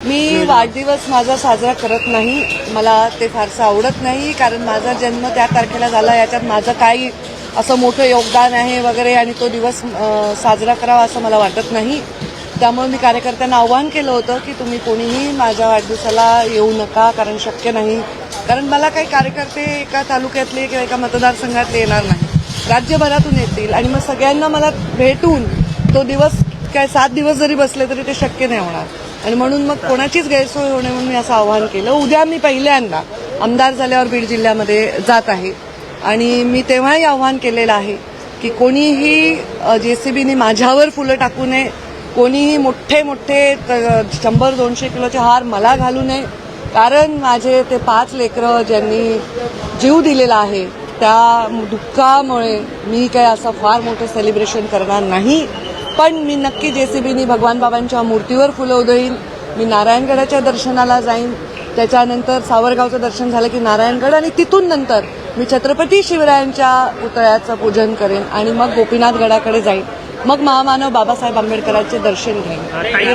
मी वाढदिवस माझा साजरा करत नाही. मला ते फारसं आवडत नाही कारण माझा जन्म त्या तारखेला झाला. याच्यात माझं काही असं मोठं योगदान आहे वगैरे आणि तो दिवस साजरा करावा असं मला वाटत नाही. त्यामुळे मी कार्यकर्त्यांना आव्हान केलं होतं की तुम्ही कोणीही माझ्या वाढदिवसाला येऊ नका कारण शक्य नाही. कारण मला काही कार्यकर्ते एका तालुक्यातले किंवा एका मतदारसंघातले येणार नाही. राज्यभरातून येतील आणि मग सगळ्यांना मला भेटून तो दिवस काय सात दिवस जरी बसले तरी ते शक्य नाही होणार. आणि म्हणून मग कोणाचीच गैरसोय होणे म्हणून मी असं आवाहन केलं. उद्या मी पहिल्यांदा आमदार झाल्यावर बीड जिल्ह्यामध्ये जात आहे. आणि मी तेव्हाही आव्हान केलेलं आहे की कोणीही जे सी बीने माझ्यावर फुलं टाकू नये कोणीही मोठे मोठे शंभर दोनशे किलोचे हार मला घालू नये. कारण माझे ते पाच लेकरं ज्यांनी जीव दिलेला आहे त्या दुःखामुळे मी काय असं फार मोठं सेलिब्रेशन करणार नाही. पण मी नक्की जे सी बीनी भगवान बाबांच्या मूर्तीवर फुलं उधळीन. मी नारायणगडाच्या दर्शनाला जाईन. त्याच्यानंतर सावरगावचं दर्शन झालं की नारायणगड आणि तिथून नंतर मी छत्रपती शिवरायांच्या पुतळ्याचं पूजन करेन आणि मग गोपीनाथ गडाकडे जाईन. मग महामानव बाबासाहेब आंबेडकरांचे दर्शन घेईन.